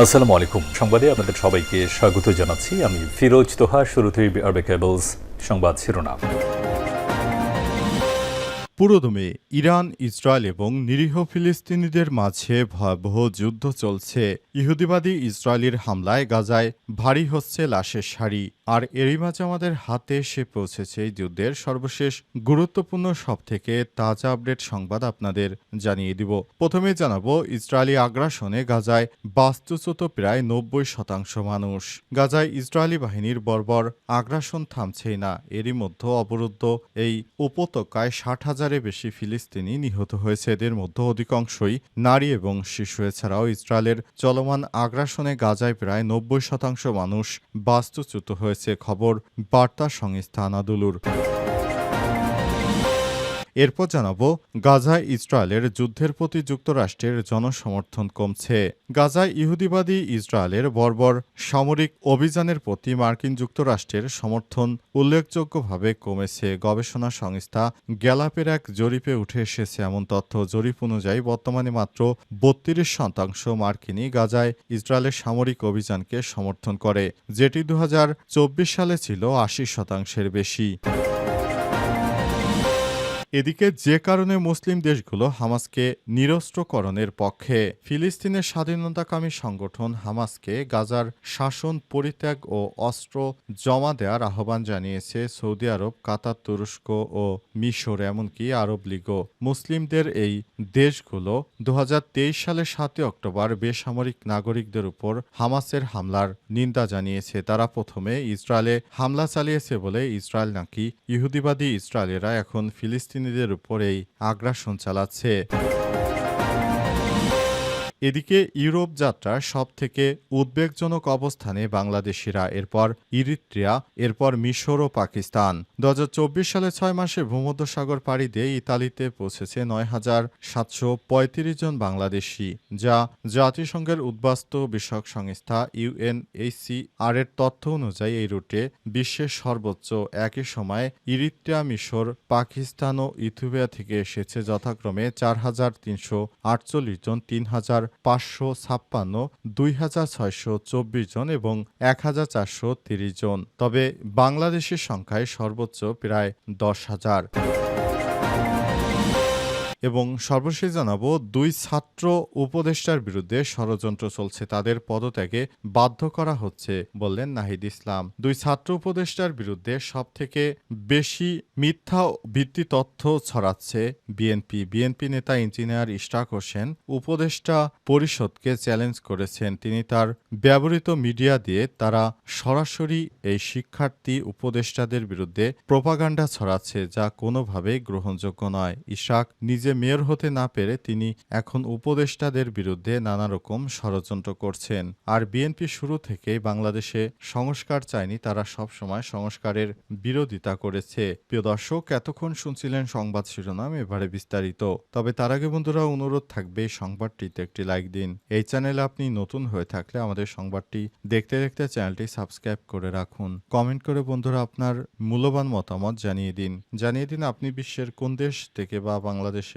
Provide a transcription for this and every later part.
আসসালামু আলাইকুম। সংবাদে আপনাদের সবাইকে স্বাগত জানাচ্ছি। আমি ফিরোজ তোহা শুরুতেই আরবে কেবলস সংবাদ শিরোনাম। পুরোদমে ইরান, ইসরায়েল এবং নিরীহ ফিলিস্তিনিদের মাঝে ভয়াবহ যুদ্ধ চলছে। ইহুদিবাদী ইসরায়েলের হামলায় গাজায় ভারী হচ্ছে লাশের সারি। আর এরই মাঝে আমাদের হাতে এসে পৌঁছেছে যুদ্ধের সর্বশেষ গুরুত্বপূর্ণ সব থেকে তাজা আপডেট সংবাদ আপনাদের জানিয়ে দিব। প্রথমে জানাব, ইসরায়েলি আগ্রাসনে গাজায় বাস্তুচ্যুত প্রায় নব্বই শতাংশ মানুষ। গাজায় ইসরায়েলি বাহিনীর বর্বর আগ্রাসন থামছেই না। এরই মধ্যে অবরুদ্ধ এই উপত্যকায় ষাট হাজারের বেশি ফিলিস্তিনি নিহত হয়েছে। এদের মধ্যে অধিকাংশই নারী এবং শিশু। এছাড়াও ইসরায়েলের চলমান আগ্রাসনে গাজায় প্রায় নব্বই শতাংশ মানুষ বাস্তুচ্যুত হয়েছে খবর বার্তা সংস্থা আনাদুলুর। এরপর জানাব গাজায় ইসরায়েলের যুদ্ধের প্রতি যুক্তরাষ্ট্রের জনসমর্থন কমছে। গাজায় ইহুদিবাদী ইসরায়েলের বর্বর সামরিক অভিযানের প্রতি মার্কিন যুক্তরাষ্ট্রের সমর্থন উল্লেখযোগ্যভাবে কমেছে। গবেষণা সংস্থা গ্যালাপের এক জরিপে উঠে এসেছে এমন তথ্য। জরিপ অনুযায়ী, বর্তমানে মাত্র বত্রিশ শতাংশ মার্কিনই গাজায় ইসরায়েলের সামরিক অভিযানকে সমর্থন করে, যেটি দু হাজার চব্বিশ সালে ছিল আশি শতাংশের বেশি। এদিকে যে কারণে মুসলিম দেশগুলো হামাসকে নিরস্ত্রকরণের পক্ষে, ফিলিস্তিনের স্বাধীনতাকামী সংগঠন হামাসকে গাজার শাসন পরিত্যাগ ও অস্ত্র জমা দেওয়ার আহ্বান জানিয়েছে সৌদি আরব, কাতার, তুরস্ক ও মিশর, এমনকি আরব লীগও মুসলিমদের এই দেশগুলো দুহাজার তেইশ সালের সাতই অক্টোবর বেসামরিক নাগরিকদের উপর হামাসের হামলার নিন্দা জানিয়েছে। তারা প্রথমে ইসরায়েলে হামলা চালিয়েছে বলে ইসরায়েল নাকি ইহুদিবাদী ইসরায়েলেরা এখন ফিলিস্তিন ফিলিস্তিনিদের উপর এই আগ্রাসন চালাচ্ছে। এদিকে ইউরোপ যাত্রার সব থেকে উদ্বেগজনক অবস্থানে বাংলাদেশিরা, এরপর ইরিত্রিয়া, এরপর মিশর ও পাকিস্তান। দু হাজার চব্বিশ সালে ছয় মাসে ভূমধ্যসাগর পাড়ি দিয়ে ইতালিতে পৌঁছেছে নয় হাজার সাতশো পঁয়ত্রিশ জন বাংলাদেশি, যা জাতিসংঘের উদ্বাস্তু বিষয়ক সংস্থা ইউএনএইচসিআর এর তথ্য অনুযায়ী এই রুটে বিশ্বের সর্বোচ্চ একই সময়ে ইরিত্রিয়া, মিশর, পাকিস্তান ও ইথিওপিয়া থেকে এসেছে যথাক্রমে চার হাজার তিনশো আটচল্লিশ জন, তিন হাজার পাঁচশো ছাপ্পান্ন, দুই হাজার ছয়শো চব্বিশ জন এবং এক হাজার চারশো তিরিশ জন। তবে বাংলাদেশের সংখ্যায় সর্বোচ্চ প্রায় দশ হাজার। এবং সর্বশেষ জানাব, দুই ছাত্র উপদেষ্টার বিরুদ্ধে ষড়যন্ত্র চলছে। তাদের পদত্যাগে বাধ্য করা হচ্ছে, বললেন নাহিদ ইসলাম। দুই ছাত্র উপদেষ্টার বিরুদ্ধে সব থেকে বেশি মিথ্যা ভিত্তি তথ্য ছড়াচ্ছে বিএনপি। বিএনপি নেতা ইঞ্জিনিয়ার ইশরাক হোসেন উপদেষ্টা পরিষদকে চ্যালেঞ্জ করেছেন। তিনি তার ব্যবহৃত মিডিয়া দিয়ে তারা সরাসরি এই শিক্ষার্থী উপদেষ্টাদের বিরুদ্ধে প্রপাগান্ডা ছড়াচ্ছে, যা কোনোভাবে গ্রহণযোগ্য নয়। ইশাক নিজে মেয়র হতে না পেরে তিনি এখন উপদেষ্টাদের বিরুদ্ধে নানা রকম ষড়যন্ত্র করছেন। আর বিএনপি শুরু থেকেই বাংলাদেশে সংস্কার চায়নি, তারা সবসময় সংস্কারের বিরোধিতা করেছে। প্রিয় দর্শক, এতক্ষণ শুনছিলেন সংবাদ শিরোনাম, এবারে বিস্তারিত। তবে তার আগে বন্ধুরা, অনুরোধ থাকবে সংবাদটিতে একটি লাইক দিন। এই চ্যানেলে আপনি নতুন হয়ে থাকলে আমাদের সংবাদটি দেখতে দেখতে চ্যানেলটি সাবস্ক্রাইব করে রাখুন। কমেন্ট করে বন্ধুরা আপনার মূল্যবান মতামত জানিয়ে দিন। জানিয়ে দিন আপনি বিশ্বের কোন দেশ থেকে বা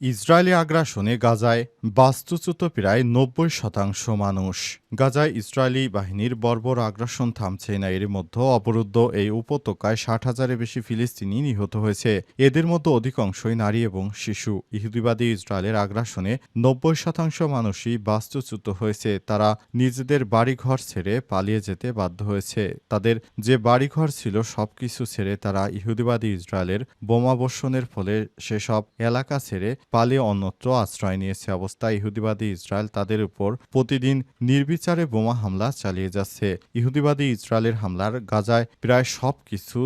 ইসরায়েলি আগ্রাসনে গাজায় বাস্তুচ্যুত প্রায় নব্বই শতাংশ মানুষ। গাজায় ইসরায়েলি বাহিনীর বর্বর আগ্রাসন থামছে। না এর মধ্যে অবরুদ্ধ এই উপত্যকায় ষাট হাজারের বেশি ফিলিস্তিনি নিহত হয়েছে। এদের মধ্যে অধিকাংশই নারী এবং শিশু। ইহুদিবাদী ইসরায়েলের আগ্রাসনে নব্বই শতাংশ মানুষই বাস্তুচ্যুত হয়েছে। তারা নিজেদের বাড়িঘর ছেড়ে পালিয়ে যেতে বাধ্য হয়েছে। তাদের যে বাড়িঘর ছিল সবকিছু ছেড়ে তারা ইহুদিবাদী ইসরায়েলের বোমাবর্ষণের ফলে সেসব এলাকা ছেড়ে পালিয়ে অন্যত্র আশ্রয় নিয়েছে অবস্থায় ইহুদিবাদী ইসরায়েল তাদের উপর প্রতিদিন নির্বিচারে বোমা হামলা চালিয়ে যাচ্ছে। ইহুদিবাদী ইসরায়েলের হামলার গাজায় প্রায় সব কিছু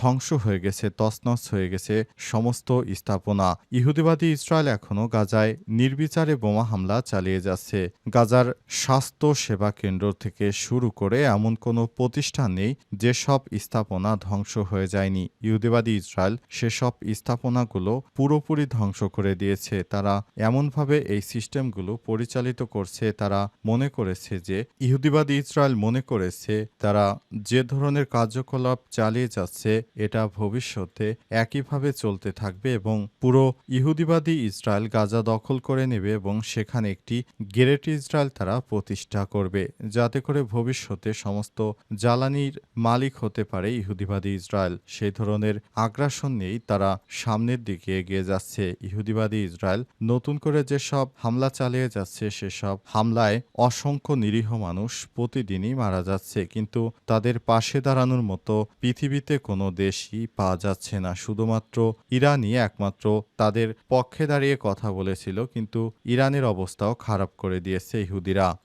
ধ্বংস হয়ে গেছে, তছনছ হয়ে গেছে সমস্ত স্থাপনা। ইহুদিবাদী ইসরায়েল এখনও গাজায় নির্বিচারে বোমা হামলা চালিয়ে যাচ্ছে। গাজার স্বাস্থ্য সেবা কেন্দ্র থেকে শুরু করে এমন কোনো প্রতিষ্ঠান নেই যেসব স্থাপনা ধ্বংস হয়ে যায়নি। ইহুদিবাদী ইসরায়েল সেসব স্থাপনাগুলো পুরোপুরি ধ্বংস করে দিয়ে দিয়েছে, তারা এমনভাবে এই সিস্টেমগুলো পরিচালিত করছে, তারা মনে করেছে যে, ইহুদিবাদী ইসরায়েল মনে করেছে তারা যে ধরনের কার্যকলাপ চালিয়ে যাচ্ছে, এটা ভবিষ্যতে একইভাবে চলতে থাকবে এবং পুরো ইহুদিবাদী ইসরায়েল গাজা দখল করে নেবে এবং সেখানে একটি গ্রেট ইসরায়েল তারা প্রতিষ্ঠা করবে। যাতে করে ভবিষ্যতে সমস্ত জ্বালানির মালিক হতে পারে ইহুদিবাদী ইসরায়েল। সেই ধরনের আগ্রাসন নিয়েই তারা সামনের দিকে এগিয়ে যাচ্ছে। ইহুদিবাদী ইসরায়েল নতুন করে যেসব হামলা চালিয়ে যাচ্ছে, সেসব হামলায় অসংখ্য নিরীহ মানুষ প্রতিদিনই মারা যাচ্ছে। কিন্তু তাদের পাশে দাঁড়ানোর মতো পৃথিবীতে কোনো দেশই পাওয়া যাচ্ছে না। শুধুমাত্র ইরানই একমাত্র তাদের পক্ষে দাঁড়িয়ে কথা বলেছিল, কিন্তু ইরানের অবস্থাও খারাপ করে দিয়েছে ইহুদিরা।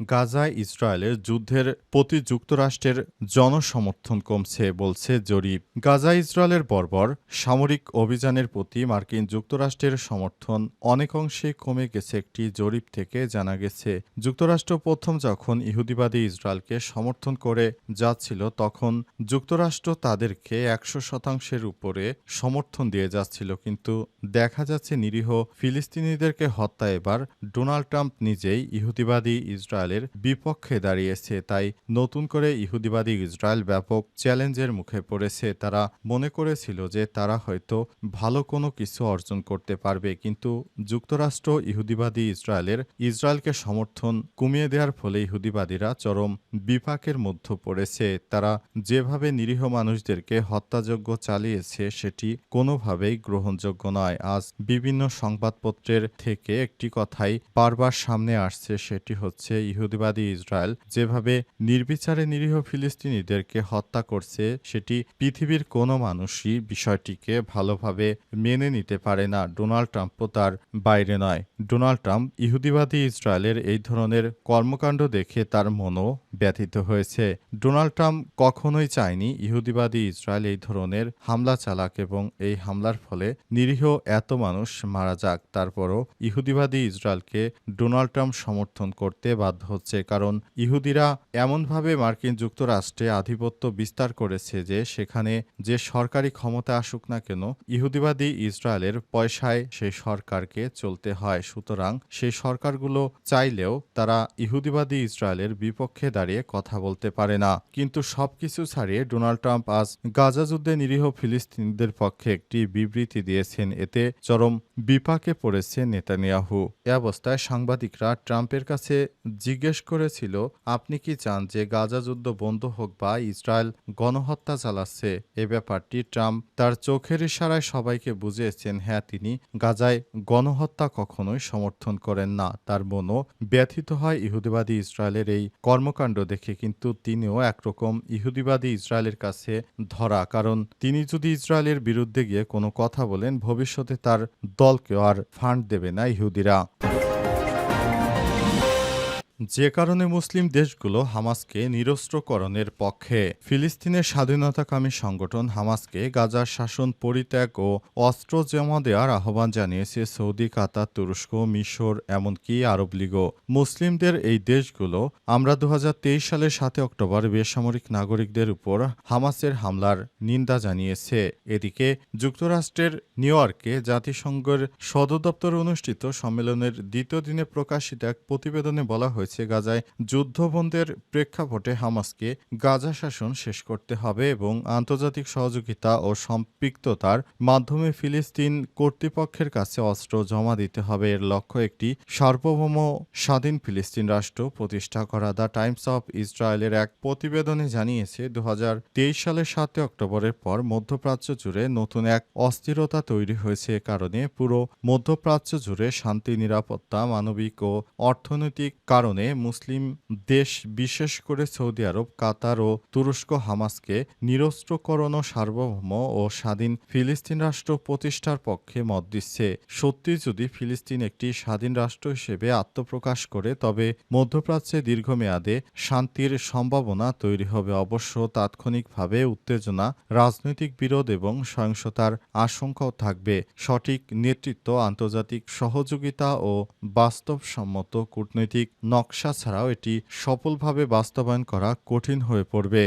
গাজায় ইসরায়েলের যুদ্ধের প্রতি যুক্তরাষ্ট্রের জনসমর্থন কমছে বলছে জরিপ। গাজা ইসরায়েলের বর্বর সামরিক অভিযানের প্রতি মার্কিন যুক্তরাষ্ট্রের সমর্থন অনেকাংশে কমে গেছে একটি জরিপ থেকে জানা গেছে। যুক্তরাষ্ট্র প্রথম যখন ইহুদিবাদী ইসরায়েলকে সমর্থন করে যাচ্ছিল, তখন যুক্তরাষ্ট্র তাদেরকে একশো শতাংশের উপরে সমর্থন দিয়ে যাচ্ছিল, কিন্তু দেখা যাচ্ছে নিরীহ ফিলিস্তিনিদেরকে হত্যা এবার ডোনাল্ড ট্রাম্প নিজেই ইহুদিবাদী ইসরায়েলের বিপক্ষে দাঁড়িয়েছে, তাই নতুন করে ইহুদিবাদী ইসরায়েল ব্যাপক চ্যালেঞ্জের মুখে পড়েছে। তারা মনে করেছিল যে তারা হয়তো ভালো কোনো কিছু অর্জন করতে পারবে, কিন্তু যুক্তরাষ্ট্র ইহুদিবাদী ইসরায়েলের ইসরায়েলকে সমর্থন কমিয়ে দেওয়ার ফলে ইহুদিবাদীরা চরম বিপাকের মধ্যে পড়েছে। তারা যেভাবে নিরীহ মানুষদেরকে হত্যাযোগ্য চালিয়েছে, সেটি কোনোভাবেই গ্রহণযোগ্য নয়। আজ বিভিন্ন সংবাদপত্রের থেকে একটি কথাই বারবার সামনে আসছে, সেটি হচ্ছে ইহুদিবাদী ইসরায়েল যেভাবে নির্বিচারে নিরীহ ফিলিস্তিনিদেরকে হত্যা করছে, সেটি পৃথিবীর কোনো মানুষই বিষয়টিকে ভালোভাবে মেনে নিতে পারে না। ডোনাল্ড ট্রাম্পও তার বাইরে নয়। ডোনাল্ড ট্রাম্প ইহুদিবাদী ইসরায়েলের এই ধরনের কর্মকাণ্ড দেখে তার মনও ব্যথিত হয়েছে। ডোনাল্ড ট্রাম্প কখনোই চায়নি ইহুদিবাদী ইসরায়েল এই ধরনের হামলা চালাক এবং এই হামলার ফলে নিরীহ এত মানুষ মারা যাক। তারপরও ইহুদিবাদী ইসরায়েলকে ডোনাল্ড ট্রাম্প সমর্থন করতে বাধ্য হচ্ছে, কারণ ইহুদিরা এমনভাবে মার্কিন যুক্তরাষ্ট্রে আধিপত্য বিস্তার করেছে যে সেখানে যে সরকারি ক্ষমতা আসুক না কেন, ইহুদিবাদী ইসরায়েলের পয়সায় সেই সরকারকে চলতে হয়। সুতরাং সেই সরকারগুলো চাইলেও তারা ইহুদিবাদী ইসরায়েলের বিপক্ষে দাঁড়িয়ে কথা বলতে পারে না। কিন্তু সবকিছু ছাড়িয়ে ডোনাল্ড ট্রাম্প আজ গাজা যুদ্ধে নিরীহ ফিলিস্তিনিদের পক্ষে একটি বিবৃতি দিয়েছেন। এতে চরম বিপাকে পড়েছে নেতানিয়াহু। এ অবস্থায় সাংবাদিকরা ট্রাম্পের কাছে জিজ্ঞেস করেছিল, আপনি কি চান যে গাজা যুদ্ধ বন্ধ হোক বা ইসরায়েল গণহত্যা চালাচ্ছে? এ ব্যাপারটি ট্রাম্প তার চোখের ইশারায় সবাইকে বুঝিয়েছেন হ্যাঁ তিনি গাজায় গণহত্যা কখনোই সমর্থন করেন না। তার মনও ব্যথিত হয় ইহুদিবাদী ইসরায়েলের এই কর্মকাণ্ড দেখে, কিন্তু তিনিও একরকম ইহুদিবাদী ইসরায়েলের কাছে ধরা, কারণ তিনি যদি ইসরায়েলের বিরুদ্ধে গিয়ে কোনো কথা বলেন, ভবিষ্যতে তার দলকেও আর ফান্ড দেবে না ইহুদিরা। যে কারণে মুসলিম দেশগুলো হামাসকে নিরস্ত্রকরণের পক্ষে, ফিলিস্তিনের স্বাধীনতাকামী সংগঠন হামাসকে গাজার শাসন পরিত্যাগ ও অস্ত্র জমা দেওয়ার আহ্বান জানিয়েছে সৌদি, কাতার, তুরস্ক, মিশর, এমনকি আরব লীগও মুসলিমদের এই দেশগুলো আমরা দু হাজার তেইশ সালের সাতে অক্টোবর বেসামরিক নাগরিকদের উপর হামাসের হামলার নিন্দা জানিয়েছে। এদিকে যুক্তরাষ্ট্রের নিউ ইয়র্কে জাতিসংঘের সদর দপ্তরে অনুষ্ঠিত সম্মেলনের দ্বিতীয় দিনে প্রকাশিত এক প্রতিবেদনে বলা হয়েছে গাজায় যুদ্ধবন্ধের প্রেক্ষাপটে হামাসকে গাজা শাসন শেষ করতে হবে এবং আন্তর্জাতিক সহযোগিতা ও সম্পৃক্ততার মাধ্যমে ফিলিস্তিন কর্তৃপক্ষের কাছে অস্ত্র জমা দিতে হবে। এর লক্ষ্য একটি সার্বভৌম স্বাধীন ফিলিস্তিন রাষ্ট্র প্রতিষ্ঠা করা। দ্য টাইমস অফ ইসরায়েলের এক প্রতিবেদনে জানিয়েছে দু হাজার তেইশ সালের সাতই অক্টোবরের পর মধ্যপ্রাচ্য জুড়ে নতুন এক অস্থিরতা তৈরি হয়েছে। এ কারণে পুরো মধ্যপ্রাচ্য জুড়ে শান্তি, নিরাপত্তা, মানবিক ও অর্থনৈতিক কারণে মুসলিম দেশ, বিশেষ করে সৌদি আরব, কাতার ও তুরস্ক, হামাসকে নিরস্ত্রকরণ ও সার্বভৌম ও স্বাধীন ফিলিস্তিন রাষ্ট্র প্রতিষ্ঠার পক্ষে মত দিচ্ছে। সত্যি যদি ফিলিস্তিন একটি স্বাধীন রাষ্ট্র হিসেবে আত্মপ্রকাশ করে, তবে মধ্যপ্রাচ্যে দীর্ঘমেয়াদে শান্তির সম্ভাবনা তৈরি হবে। অবশ্য তাৎক্ষণিকভাবে উত্তেজনা, রাজনৈতিক বিরোধ এবং সহিংসতার আশঙ্কাও থাকবে। সঠিক নেতৃত্ব, আন্তর্জাতিক সহযোগিতা ও বাস্তবসম্মত কূটনৈতিক নকশা ছাড়াও এটি সফলভাবে বাস্তবায়ন করা কঠিন হয়ে পড়বে।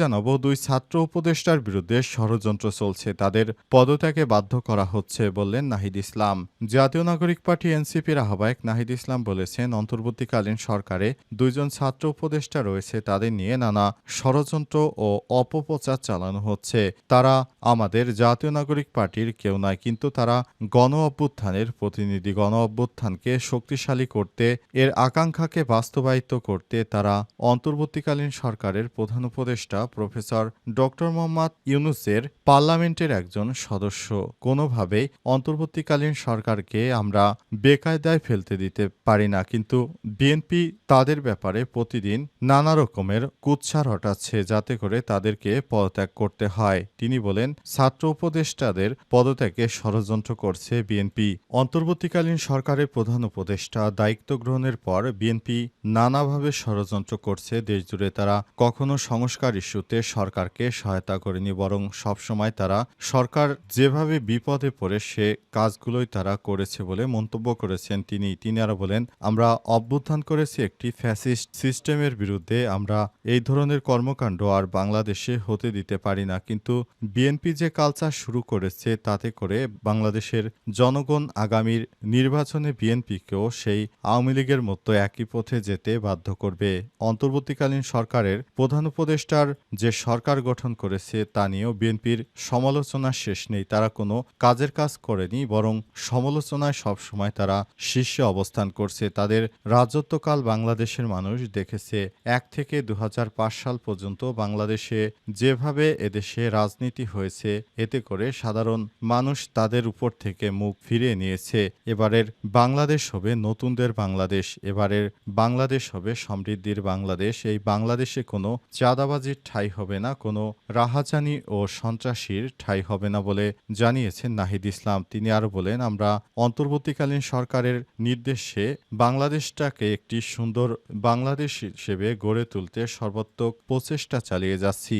জানাব, দুই ছাত্র উপদেষ্টার বিরুদ্ধে ষড়যন্ত্র চলছে। তাদের পদত্যাগে বাধ্য করা হচ্ছে বললেন নাহিদ ইসলাম। জাতীয় নাগরিক পার্টি এনসিপির আহ্বায়ক নাহিদ ইসলাম বলেছেন, অন্তর্বর্তীকালীন সরকারে দুইজন ছাত্র উপদেষ্টা রয়েছে। তাদের নিয়ে নানা ষড়যন্ত্র ও অপপ্রচার চালানো হচ্ছে। তারা আমাদের জাতীয় নাগরিক পার্টির কেউ নয়, কিন্তু তারা গণ অভ্যুত্থানের প্রতিনিধি। গণ অভ্যুত্থানকে শক্তিশালী করতে, এর আকাঙ্ক্ষাকে বাস্তবায়িত করতে তারা অন্তর্বর্তীকালীন সরকারের প্রধান উপদেষ্টা প্রফেসর ডক্টর মোহাম্মদ ইউনুসের পার্লামেন্টের একজন সদস্য। কোনোভাবে অন্তর্বর্তীকালীন সরকারকে আমরা বেকায়দায় ফেলতে দিতে পারি না, কিন্তু বিএনপি তাদের ব্যাপারে প্রতিদিন নানা রকমের কুৎসা রটাচ্ছে যাতে করে তাদেরকে পদত্যাগ করতে হয়। তিনি বলেন, ছাত্র উপদেষ্টাদের পদত্যাগে ষড়যন্ত্র করছে বিএনপি। অন্তর্বর্তীকালীন সরকারের প্রধান উপদেষ্টা দায়িত্ব গ্রহণের পর বিএনপি নানাভাবে ষড়যন্ত্র করছে দেশজুড়ে। তারা কখনো সংস্কার ইস্যুতে সরকারকে সহায়তা করেনি, বরং সবসময় তারা সরকার যেভাবে বিপদে পড়ে সে কাজগুলোই তারা করেছে বলে মন্তব্য করেছেন তিনি। তিনি আরও বলেন, আমরা অভ্যুত্থান করেছি একটি ফ্যাসিস্ট সিস্টেমের বিরুদ্ধে, আমরা এই ধরনের কর্মকাণ্ড আর বাংলাদেশে হতে দিতে পারি না। কিন্তু বিএনপি যে কালচার শুরু করেছে, তাতে করে বাংলাদেশের জনগণ আগামীর নির্বাচনে বিএনপিকেও সেই আওয়ামী লীগের মতো একই পথে যেতে বাধ্য করবে। অন্তর্বর্তীকালীন সরকারের প্রধান উপদেষ্টার যে সরকার গঠন করেছে তা নিয়েও বিএনপির সমালোচনা শেষ নেই। তারা কোনো কাজের কাজ করেনি, বরং সমালোচনায় সবসময় তারা শীর্ষে অবস্থান করছে। তাদের রাজত্বকাল বাংলাদেশের মানুষ দেখেছে এক থেকে দু হাজার পাঁচ সাল পর্যন্ত বাংলাদেশে যেভাবে এদেশে রাজনীতি হয়েছে, এতে করে সাধারণ মানুষ তাদের উপর থেকে মুখ ফিরিয়ে নিয়েছে। এবারের বাংলাদেশ হবে নতুনদের বাংলাদেশ, এবারের বাংলাদেশ হবে সমৃদ্ধির বাংলাদেশ। এই বাংলাদেশে কোনো চাঁদাবাজির ঠাঁই হবে না, কোনো রাহাজানি ও সন্ত্রাসীর ঠাঁই হবে না বলে জানিয়েছেন নাহিদ ইসলাম। তিনি আরও বলেন, আমরা অন্তর্বর্তীকালীন সরকারের নির্দেশে বাংলাদেশটাকে একটি সুন্দর বাংলাদেশ হিসেবে গড়ে তুলতে সর্বাত্মক প্রচেষ্টা চালিয়ে যাচ্ছি।